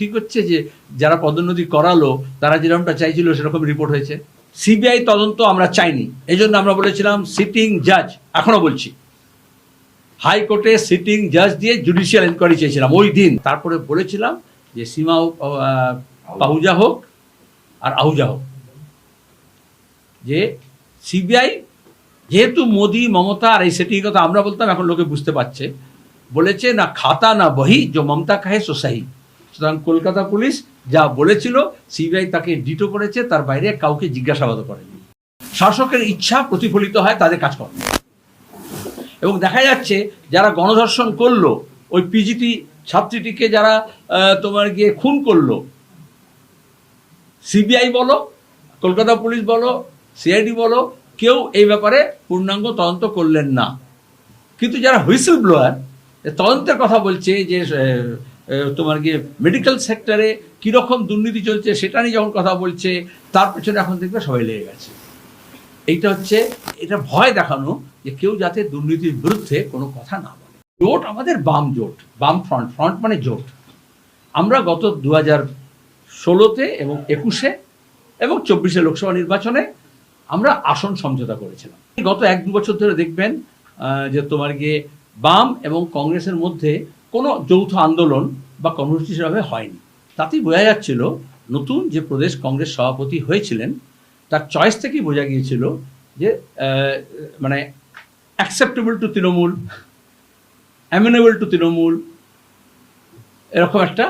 ঠিক হচ্ছে যে যারা পদোন্নতি করালো, তারা যেরকমটা চাইছিল সেরকম রিপোর্ট হয়েছে। সিবিআই তদন্ত আমরা চাইনি। এই জন্য আমরা বলেছিলাম সিটিং জাজ এখনও বলছি। হাইকোর্টে সিটিং জাজ দিয়ে জুডিশিয়াল এনকোয়ারি চেয়েছিলাম, ওই দিন। তারপরে বলেছিলাম যে সীমা পাহুজা হোক আর আহুজা হোক। যে সিবিআই যেহেতু মোদি, মমতা আর এই সেটিং কথা আমরা বলতাম, এখন লোকে বুঝতে পারছে। বলেছে, না, খাতা না বহি যে মমতা কাহে, সো সাহি। সুতরাং কলকাতা পুলিশ যা বলেছিল, সিবিআই তাকে ডিটো করেছে, তার বাইরে কাউকে জিজ্ঞাসাবাদ করেনি। শাসকের ইচ্ছা প্রতিফলিত হয়, তাদের কাজকর্ম এবং দেখা যাচ্ছে, যারা গণধর্ষণ করল, ওই পিজিটি ছাত্রীটিকে যারা তোমার গিয়ে খুন করল, সিবিআই বলো, কলকাতা পুলিশ বলো, সিআইডি বলো, কেউ এই ব্যাপারে পূর্ণাঙ্গ তদন্ত করলেন না। কিন্তু যারা হুইসেল ব্লোয়ার তদন্তের কথা বলছে যে তোমার গিয়ে মেডিকেল সেক্টরে কীরকম দুর্নীতি চলছে সেটা নিয়ে যখন কথা বলছে, তার পেছনে এখন দেখবে সবাই লেগে গেছে। এইটা হচ্ছে, এটা ভয় দেখানো যে কেউ যাতে দুর্নীতির বিরুদ্ধে কোনো কথা না বলে। জোট আমাদের বাম জোট, বাম ফ্রন্ট ফ্রন্ট মানে জোট। আমরা গত দু হাজার ষোলোতে এবং একুশে এবং চব্বিশে লোকসভা নির্বাচনে আমরা আসন সমঝোতা করেছিলাম। গত এক দু বছর ধরে দেখবেন যে তোমার গিয়ে বাম এবং কংগ্রেসের মধ্যে কোনো যৌথ আন্দোলন বা কর্মসূচি সেভাবে হয়নি। তাতেই বোঝা যাচ্ছিল নতুন যে প্রদেশ কংগ্রেস সভাপতি হয়েছিলেন, তার চয়েস থেকেই বোঝা গিয়েছিল যে মানে acceptable to Trinamool amenable to Trinamool, এরকম একটা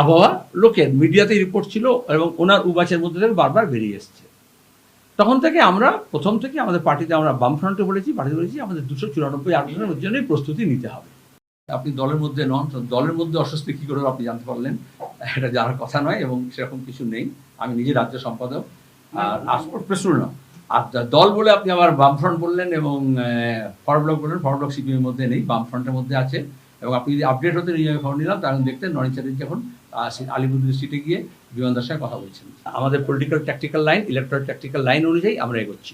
আবহাওয়া লোকের মিডিয়াতে রিপোর্ট ছিল এবং ওনার উবাচের মধ্যে থেকে বারবার বেরিয়ে এসছে। তখন থেকে আমরা, প্রথম থেকে আমাদের পার্টিতে আমরা বামফ্রন্টে বলেছি, পার্টিতে বলেছি, আমাদের দুশো চুরানব্বই আসনের জন্যই প্রস্তুতি নিতে হবে। আপনি দলের মধ্যে নন দলের মধ্যে অস্বস্তি কী করে আপনি জানতে পারলেন? এটা জানার কথা নয় এবং সেরকম কিছু নেই। আমি নিজে রাজ্য সম্পাদক। আর আসপোর্ট প্রশ্ন না। আর দল বলে আপনি আবার বামফ্রন্ট বললেন এবং ফরওয়ার্ড ব্লক বললেন ফরওয়ার্ড ব্লক সিপিএম মধ্যে নেই বামফ্রন্টের মধ্যে আছে। এবং আপনি যদি আপডেট হতে নিয়ে খবর নিলাম তখন দেখতেন নরেন চ্যাটার্জি যখন আহ, সে আলিপুর সিটে গিয়ে বিমানদার সঙ্গে কথা বলছেন। আমাদের political tactical line electoral tactical line অনুযায়ী আমরা এগোচ্ছি।